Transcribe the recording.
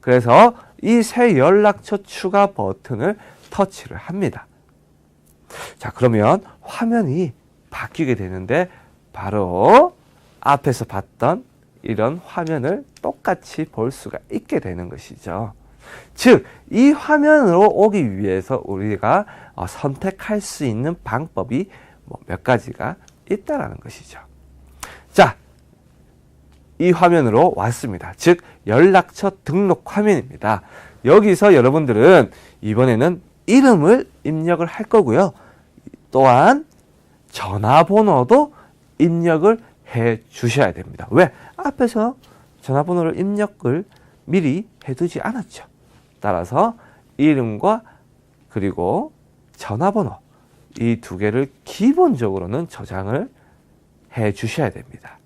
그래서 이 새 연락처 추가 버튼을 터치를 합니다. 자, 그러면 화면이 바뀌게 되는데 바로 앞에서 봤던 이런 화면을 똑같이 볼 수가 있게 되는 것이죠. 즉, 이 화면으로 오기 위해서 우리가 어, 선택할 수 있는 방법이 뭐몇 가지가 있다라는 것이죠. 자, 이 화면으로 왔습니다. 즉, 연락처 등록 화면입니다. 여기서 여러분들은 이번에는 이름을 입력을 할 거고요. 또한 전화번호도 입력을 해 주셔야 됩니다. 왜? 앞에서 전화번호를 입력을 미리 해두지 않았죠. 따라서 이름과 그리고 전화번호 이 두 개를 기본적으로는 저장을 해 주셔야 됩니다.